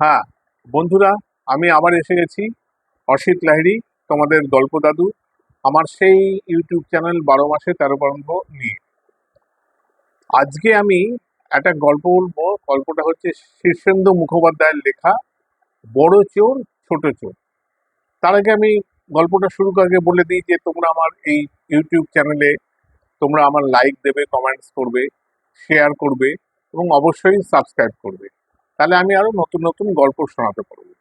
হ্যাঁ বন্ধুরা, আমি আবার এসে গেছি। অসিত লাহিড়ি, তোমাদের গল্প দাদু। আমার সেই ইউটিউব চ্যানেল বারো মাসে তেরো পর্ব নিয়ে। আজকে আমি একটা গল্প বলব। গল্পটা হচ্ছে শীর্ষেন্দু মুখোপাধ্যায়ের লেখা, বড় চোর, ছোট চোর। তার আগে আমি গল্পটা শুরু আগে বলে দিই যে, তোমরা আমার এই ইউটিউব চ্যানেলে তোমরা আমার লাইক দেবে কমেন্টস করবে শেয়ার করবে, এবং অবশ্যই সাবস্ক্রাইব করবে। তাহলে আমি আরও নতুন নতুন গল্প শোনাতে পারব।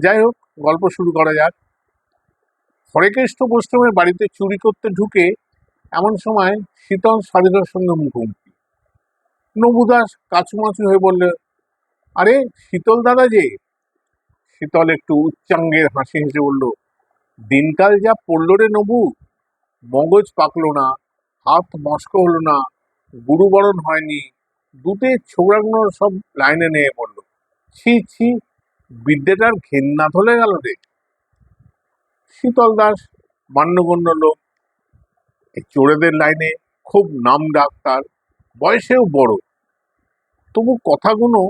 যাই হোক, গল্প শুরু করা যাক। হরেকৃষ্ণ বৈষ্ণবের বাড়িতে চুরি করতে ঢুকে এমন সময় শীতল সাধুকার সঙ্গে মুখোমুখি। নবুদাস কাছুমাছু হয়ে বললে, আরে, শীতল দাদা যে? শীতল একটু উচ্চাঙ্গের হাসি হেসে বলল, দিনকাল যা পড়ল রে নবু, মগজ পাকলো না, হাত মস্ক হলো না, গুরুবরণ হয়নি দুতে ছোকরাগুলো সব লাইনে নিয়ে পড়ল। ছি ছি, বিদ্যেটার ঘেন্না ধলে গেল রে। শীতল দাস মান্যগণ্য লোক, এই চোরেদের লাইনে খুব নাম ডাক্তার, বয়সেও বড়। তবু কথাগুলো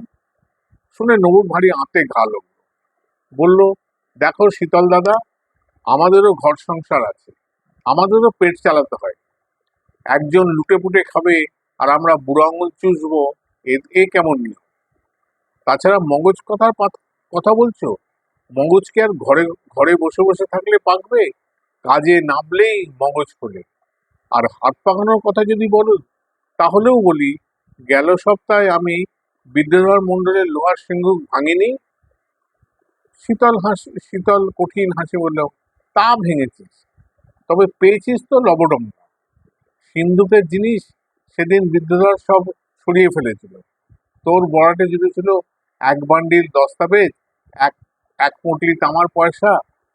শুনে নবুর ভারী আঁতে ঘা লাগল। বলল, দেখো শীতল দাদা, আমাদেরও ঘর সংসার আছে, আমাদেরও পেট চালাতে হয়। একজন লুটে পুটে খাবে আর আমরা বুড়ো আঙুল চুষবো, এ কেমন নিয়ম? তাছাড়া মগজ কথার কথা বলছো? মগজ কি আর ঘরে ঘরে বসে বসে থাকলে পাকবে? কাজে নামলেই মগজ খোলে। আর হাত পাকানোর কথা যদি বলো, তাহলেও বলি, গেল সপ্তাহে আমি বিদ্যাধর মণ্ডলের লোহার সিংহ ভাঙিনি। শীতল হাসি, শীতল কঠিন হাসি বললেও, তা ভেঙেছিস। তবে পেয়েছিস তো লবডঙ্গা সিন্ধুকের জিনিস সেদিন বিদ্যাধর সব সরিয়ে ফেলেছিল। তোর বড়াটে জুটেছিল এক বান্ডিল দস্তাবেজ, এক এক পুঁটলি তামার পয়সা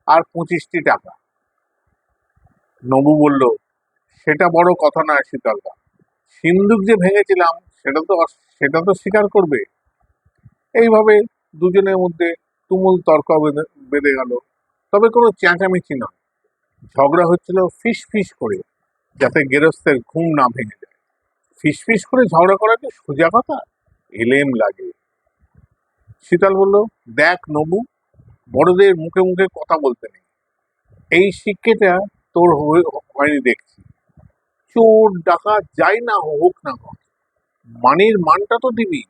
আর পঁচিশটি টাকা। নবু বলল, সেটা বড় কথা নয় শীতলদা। সিন্ধুক যে ভেঙেছিলাম, সেটা তো সেটা তো স্বীকার করবে। এইভাবে দুজনের মধ্যে তুমুল তর্ক বেঁধে বেঁধে গেল। তবে কোনো চেঁচামেচি নয়। ঝগড়া হচ্ছিল ফিস ফিস করে, যাতে গেরস্তের ঘুম না ভেঙে যায়। ফিস ফিস করে ঝগড়া করা কি সোজা কথা? এলেম লাগে। শীতল বলল, দেখ নবু, বড়দের মুখে মুখে কথা বলতে নেই। এই শিক্ষেটা তোর হয়নি দেখছি। চোর, ডাকাত, যাই না হোক না হোক মানির মানটা তো দিবি।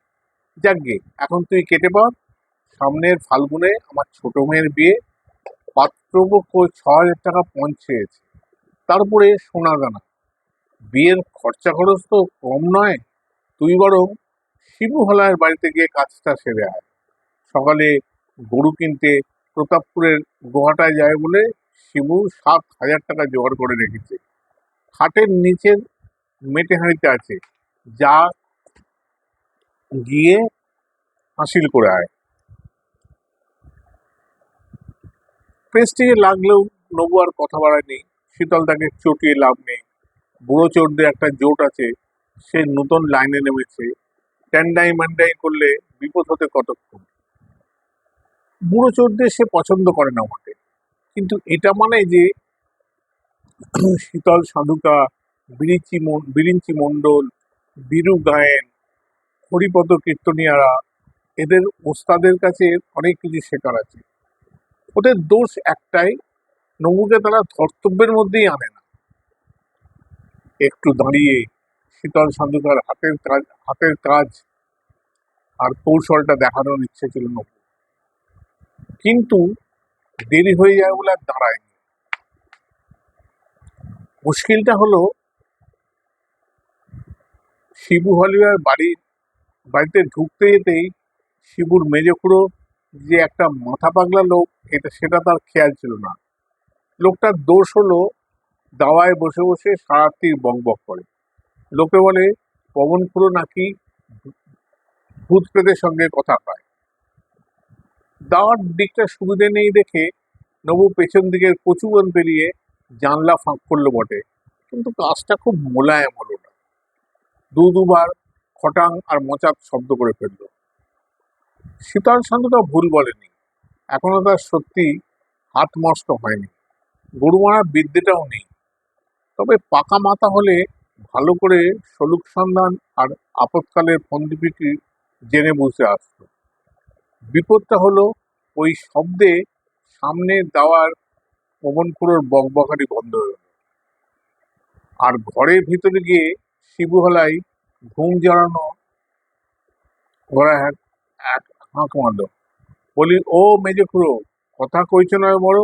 যাকগে এখন তুই কেটে পর সামনের ফাল্গুনে আমার ছোট মেয়ের বিয়ে। পাত্রপক্ষ ছ হাজার টাকা পৌঁছেছে তারপরে সোনা দানা। বিয়ের খরচা খরচ তো কম নয়। তুই বরং শিবু বাড়িতে গিয়ে কাজটা সেরে আয়। সকালে গরু কিনতে প্রতাপপুরের গোহাটায় যায় বলে শিবু সাত হাজার টাকা জোগাড় করে রেখেছে। খাটের নিচের মেটে হাঁড়িতে আছে, যা গিয়ে হাসিল করে আয়। প্রেস্টিজে লাগলেও নবু আর কথা বাড়ায়নি। শীতল তাকে চটিয়ে লাভ নেই। বুড়ো চোরদের একটা জোট আছে, সে নতুন লাইনে নেমেছে। ট্যান্ডাই ম্যান্ডাই করলে বিপদ হতে কতক্ষণ? বুড়ো চোরদের সে পছন্দ করে না মোটে কিন্তু এটা মানে যে শীতল সাধুকা বিরিঞ্চি মন- বিরিঞ্চি মণ্ডল, বীরু গায়েন, হরিপদ কীর্তনিয়ারা, এদের ওস্তাদের কাছে অনেক কিছু শেখার আছে। ওদের দোষ একটাই, নবুকে তারা ধর্তব্যের মধ্যেই আনে না। একটু দাঁড়িয়ে শীতল সাধুকার হাতের কাজ হাতের কাজ আর কৌশলটা দেখানোর ইচ্ছে ছিল নবু কিন্তু দেরি হয়ে যায় বলে আর দাঁড়ায়নি। মুশকিলটা হলো, শিবু হলিয়ার বাড়ি, বাড়িতে ঢুকতে যেতেই শিবুর মেজখুড়ো যে একটা মাথা পাগলা লোক, এটা, সেটা তার খেয়াল ছিল না। লোকটার দোষ হলো দাওয়ায় বসে বসে সারাত্রি বক করে। লোকে বলে, পবন খুঁড়ো নাকি ভূত প্রেতের সঙ্গে কথা পায় দাওয়ার দিকটা সুবিধে নেই দেখে নবু পেছন দিকের কচুবন পেরিয়ে জানলা ফাঁক করল বটে। কিন্তু কাজটা খুব মোলায়েম হলো না। দু দুবার খটাং আর মচাক শব্দ করে ফেলল। শীতল শান্তটা ভুল বলেনি। এখনও তার সত্যি হাত মস্ত হয়নি। গরু মারার বিদ্যেটাও নেই। তবে পাকা মাথা হলে ভালো করে সলুক সন্ধান আর আপৎকালের ফন্দিপিটি জেনে বুঝতে আসতো বিপদটা হলো ওই শব্দে সামনে দেওয়ার পবন খুঁড়োর বকবকানি বন্ধ হয়ে আর ঘরের ভিতরে গিয়ে শিবুহলাই ঘুম জড়ানো এক এক হাঁক মারল। বলি, ও মেজে খুড়ো, কথা কইছ নয় বড়?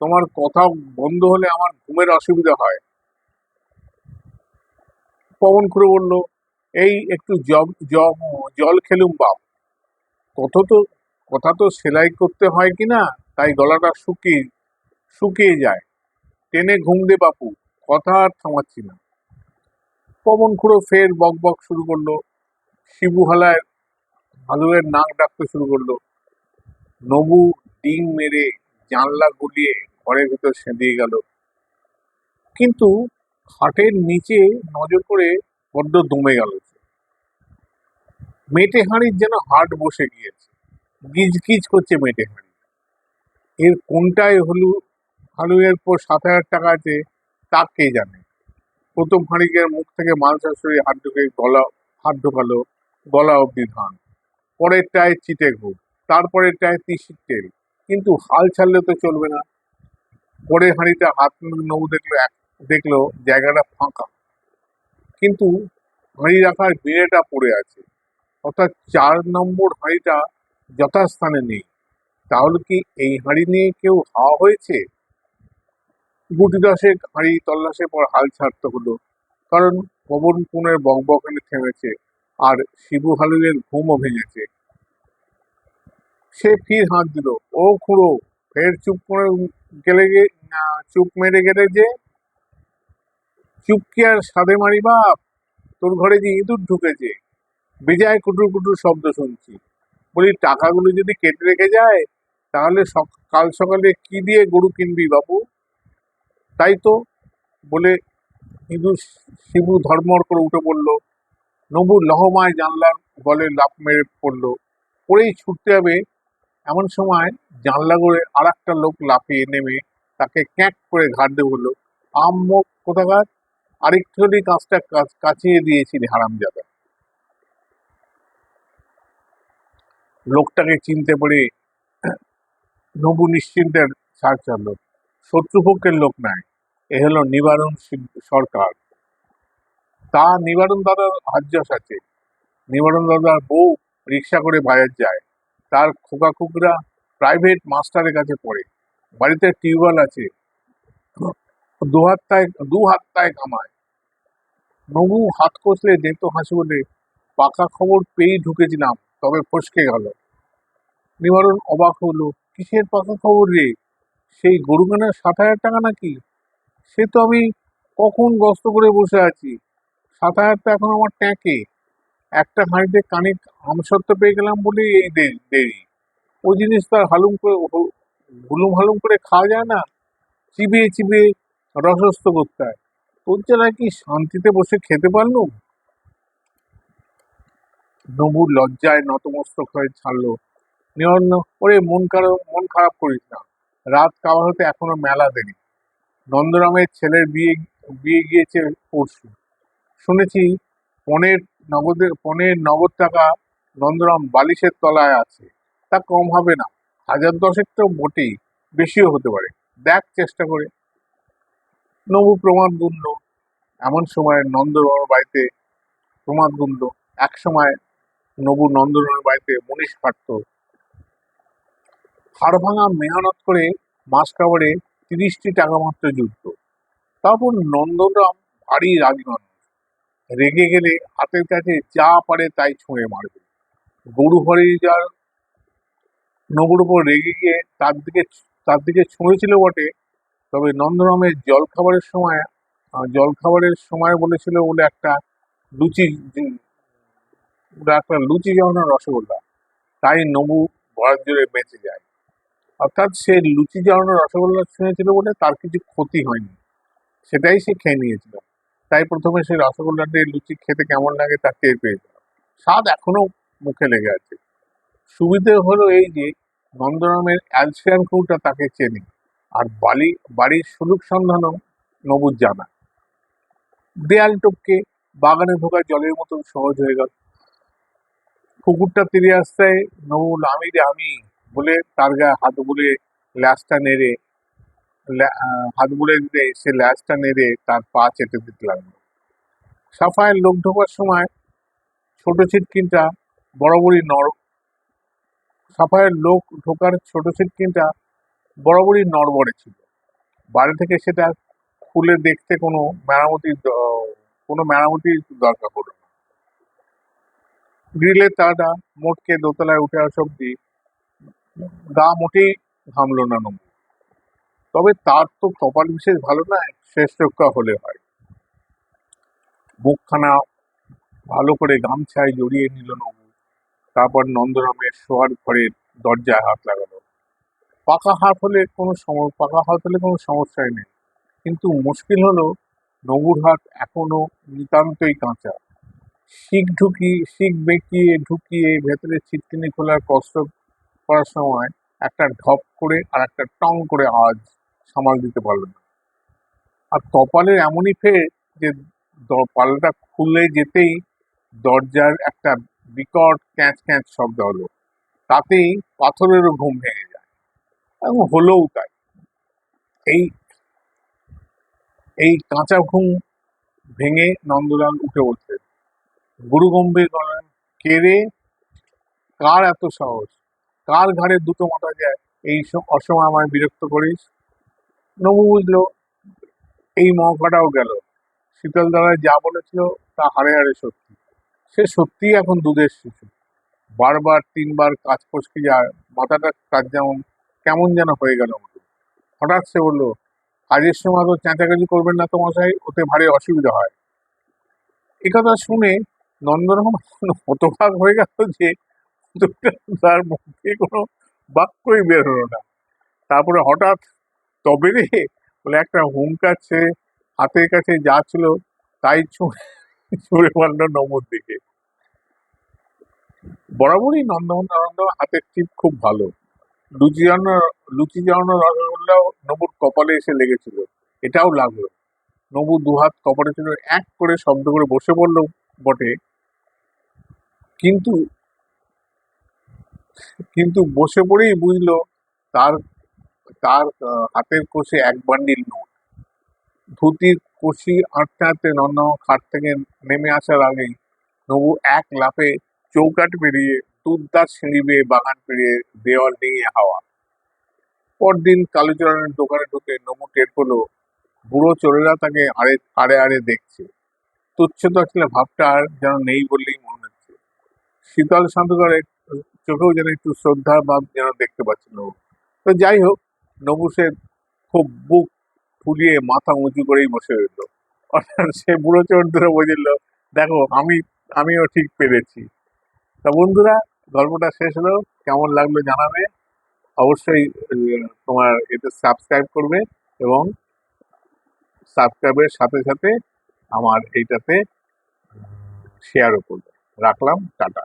তোমার কথা বন্ধ হলে আমার ঘুমের অসুবিধা হয়। পবন খুড়ো বলল, এই একটু জব জল খেলুম বাপ। কত তো, কথা তো সেলাই করতে হয় কি না, তাই গলাটা শুকিয়ে শুকিয়ে যায়। টেনে ঘুম দে বাপু, কথা আর থামাচ্ছি না। পবন খুঁড়ো ফের বক বক শুরু করল। শিবুহালায় হালুয়ের নাক ডাকতে শুরু করল। নবু ডিং মেরে জানলা গুলিয়ে ঘরের ভিতর সেঁধিয়ে গেল। কিন্তু খাটের নিচে নজর করে বড্ড দমে গেল মেটে হাঁড়ির যেন হাট বসে গিয়েছে। গিজ গিজ করছে মেটে হাঁড়ি। এর কোনটায় হলু, হালুয়ের পর সাত হাজার টাকা আছে, তা কে জানে? প্রথম হাঁড়িকের মুখ থেকে মাল শাশুড়ি হাত ঢুকে গলা, হাত ঢোকালো, গলা অব্দি ধান। পরেরটায় চিটে ঘুর তারপরেরটায় তিসির তেল। কিন্তু হাল ছাড়লে তো চলবে না। পরের হাঁড়িটা হাত নৌ দেখল এক দেখল জায়গাটা ফাঁকা। কিন্তু হাঁড়ি রাখার বিড়েটা পড়ে আছে। অর্থাৎ চার নম্বর হাঁড়িটা যথাস্থানে নেই। তাহলে কি এই হাঁড়ি নিয়ে কেউ হাওয়া হয়েছে? গুটি দশেক হাঁড়ি তল্লাশের পর হাল ছাড়তে হলো। কারণ পবন পুনের বকবকানি থেমেছে আর শিবু হালুয়ের ঘুমও ভেঙেছে। সে ফির হাত দিল, ও খুঁড়ো, ফের চুপ করে গেলে চুপ মেরে গেলে যে? চুপ কি আর সাদে মারি বাপ? তোর ঘরে যে ইঁদুর ঢুকেছে। বেজায় কুটুর কুটুর শব্দ শুনছি। বলি, টাকাগুলো যদি কেটে রেখে যায়, তাহলে কাল সকালে কি দিয়ে গরু কিনবি বাবু তাই তো বলে ইঁদুর শিবু ধর্মর করে উঠে পড়ল। নবু লহমায় জানলার গলে লাফ মেরে পড়ল। পরেই ছুটতে হবে। এমন সময় জানলা করে আর লোক লাফিয়ে নেমে তাকে ক্যাঁক করে ঘাট দিয়ে বলল আম্মক কোথাকার? আরেকটুখানি কাজটা কাচিয়ে দিয়েছিলি হারামজাদা। লোকটাকে চিনতে পেরে নবু নিশ্চিন্তের ছাড় চাললো। শত্রুপক্ষের লোক নয় এ হলো নিবারণ সরকার। তা নিবারণ দাদার হাজ্যাস আছে। নিবারণ দাদার বউ রিক্সা করে বাজার যায়। তার খোকা খুকরা প্রাইভেট মাস্টারের কাছে পড়ে। বাড়িতে টিউবওয়েল আছে। দু হাত্তায় দু হাত্তায় কামায়। নবু হাত কষলে যেত হাসি বলে পাকা খবর পেয়েই ঢুকেছিলাম, তবে ফসকে গেল। নিবারণ অবাক হলো কিসের পাকা খবর রে? সেই গরু কেনার সাত হাজার টাকা নাকি? সে তো আমি কখন গস্ত করে বসে আছি। সাত হাজার তো এখন আমার ট্যাঁকে। একটা হাঁড়িতে কানিক আমসত্ব পেয়ে গেলাম বলেই এই দেরি। ওই জিনিস তো আর হালুম করে হুলুম হালুম করে খাওয়া যায় না। চিবিয়ে চিবিয়ে রসস্থ করতে হয়। তোর জেলায় কি শান্তিতে বসে খেতে পারলুম নবু লজ্জায় নতমস্তক হয়ে ছাড়লো। নিয়ন্ন ওরে মন খারাপ মন খারাপ করিস না। রাত কাবার হতে এখনও মেলা দেরি। নন্দরামের ছেলের বিয়ে বিয়ে গিয়েছে পরশু। শুনেছি পনেরো নগদের পনেরো নগদ টাকা নন্দরাম বালিশের তলায় আছে। তা কম হবে না। হাজার দশেক তো মোটেই, বেশিও হতে পারে। দেখ চেষ্টা করে। নবু প্রমাদ গুনল। এমন সময় নন্দরামের বাড়িতে প্রমাদ গুনল। এক সময় নবু নন্দরামের বাড়িতে মনীষ কাটত হাড় ভাঙা মেহনত করে মাস কাবারে তিরিশটি টাকা মাত্র জুটত তারপর নন্দরাম ভারী মানুষ। রেগে গেলে হাতের কাছে যা পারে তাই ছুঁড়ে মারবে। গরু হরে যার নবুর উপর রেগে গিয়ে তার দিকে তার দিকে ছুঁড়েছিল বটে তবে নন্দরামের জল খাবারের সময় জল খাবারের সময় বলেছিল বলে একটা লুচি একটা লুচি যেমন রসগোল্লা, তাই নবু ঘর জুড়ে বেঁচে যায়। অর্থাৎ সে লুচি যেমন রসগোল্লা শুনেছিল বলে তার কিছু ক্ষতি হয়নি, সেটাই সে খেয়ে নিয়েছিল। তাই প্রথমে সে রসগোল্লা দিয়ে লুচি খেতে কেমন লাগে তা টের পেয়েছিল স্বাদ এখনও মুখে লেগে আছে। সুবিধে হলো এই যে নন্দরামের অ্যালসিয়ান ক্রুটা তাকে চেনে। আর বালি, বাড়ির সুলুক সন্ধানও নবুর জানা। দেয়াল টপকে বাগানে ঢোকা জলের মতন সহজ হয়ে গেল। কুকুরটা তীরে আসতে নবুল, আমি রে, আমি। বলে তার গায়ে হাত বলে ল্যাসটা নেড়ে হাত বুলে দিতে সে ল্যাসটা নেড়ে তার পা চেটে দিতে লাগল। সাফায়ের লোক ঢোকার সময় ছোট ছিটকিনটা বরাবরই নর, সাফায়ের লোক ঢোকার ছোট ছিটকিনটা বরাবরই নড়বড়ে ছিল। বাইরে থেকে সেটা খুলে দেখতে কোনো মেরামতির দ- কোনো মেরামতির দরকার হলো না। গ্রিলের তারটা মোটকে দোতলায় উঠে আসা অব্দি গা মোটেই ঘামলো না নমু তবে তার তো কপাল বিশেষ ভালো নয় শেষ রক্ষা হলে হয়। মুখখানা ভালো করে গামছায় জড়িয়ে নিল নবু। তারপর নন্দরামের শোয়ার ঘরের দরজায় হাত লাগালো। পাকা হাত হলে কোনো সম, পাকা হাত হলে কোনো সমস্যাই নেই। কিন্তু মুশকিল হলো নবুর হাত এখনও নিতান্তই কাঁচা। শিখ ঢুকি, শিখ বেঁকিয়ে ঢুকিয়ে ভেতরে ছিটকিনি খোলার কষ্ট করার সময় একটা ঢপ করে আর একটা টং করে আওয়াজ সামাল দিতে পারল না। আর কপালের এমনই ফের যে পাল্লাটা খুলে যেতেই দরজার একটা বিকট ক্যাঁচ ক্যাঁচ শব্দ হলো। তাতেই পাথরেরও ঘুম ভেঙে এবং হলোও তাই। এই এই কাঁচা ঘুম ভেঙে নন্দলাল উঠে উঠলেন গুরু গম্ভীর গলায় কে রে? কার এত সাহস? কার ঘাড়ে দুটো মাথা যায়? এই অসময় আমায় বিরক্ত করিস? নবু বুঝলো, এই মহকাটাও গেল। শীতল দ্বারায় যা বলেছিল তা হারে হারে সত্যি। সে সত্যিই এখন দুধের শিশু। বারবার তিনবার কাজ ফসকে যায়, মাথাটা কাজ যেমন কেমন যেন হয়ে গেল হঠাৎ সে বলল, কাজের সময় তো চেঁচাকাচি করবেন না তো মশাই, ওতে ভারী অসুবিধা হয়। এ কথা শুনে নন্দরম হতভাগ হয়ে গেল যে তার মুখে কোনো বাক্যই বের হলো না। তারপরে হঠাৎ তবে রে বলে একটা হুঙ্কার ছেড়ে হাতের কাছে যা ছিল তাই ছুঁড়ে মারল নমর দিকে। বরাবরই নন্দন আনন্দ হাতের টিপ খুব ভালো। লুচি জানো লুচি জানো রসগোল্লাও নবুর কপালে এসে লেগেছিল। এটাও লাগল। নবু দুহাত কপালে ছিল, এক করে শব্দ করে বসে পড়ল বটে। কিন্তু কিন্তু বসে পড়েই বুঝলো তার তার হাতের কোষে এক বান্ডিল নোট। ধুতির কষি আঁটতে আঁটতে নন্দ খাট থেকে নেমে আসার আগেই নবু এক লাফে চৌকাট পেরিয়ে দুধদার সিঁড়ি বেয়ে, বাগান পেরিয়ে দেওয়াল ডিঙিয়ে হাওয়া। পরদিন কালুচরণের দোকানে ঢুকে নমু টের পেল, বুড়ো চোরেরা তাকে আড়ে আড়ে আড়ে দেখছে। তুচ্ছ আসলে ভাবটা আর যেন নেই বললেই মনে হচ্ছে। শীতল শান্তকরে চোখেও যেন একটু শ্রদ্ধা ভাব যেন দেখতে পাচ্ছিল তো যাই হোক নবু সে খুব বুক ফুলিয়ে মাথা উঁচু করেই বসে রইল। অর্থাৎ সে বুড়ো চোর ধরে বুঝল দেখো, আমি, আমিও ঠিক পেরেছি। তা বন্ধুরা গল্পটা শেষ হলো কেমন লাগল জানাবে। অবশ্যই তোমার এতে সাবস্ক্রাইব করবে এবং সাবস্ক্রাইবের সাথে সাথে আমার এইটাতে শেয়ারও করবে। রাখলাম, টাটা।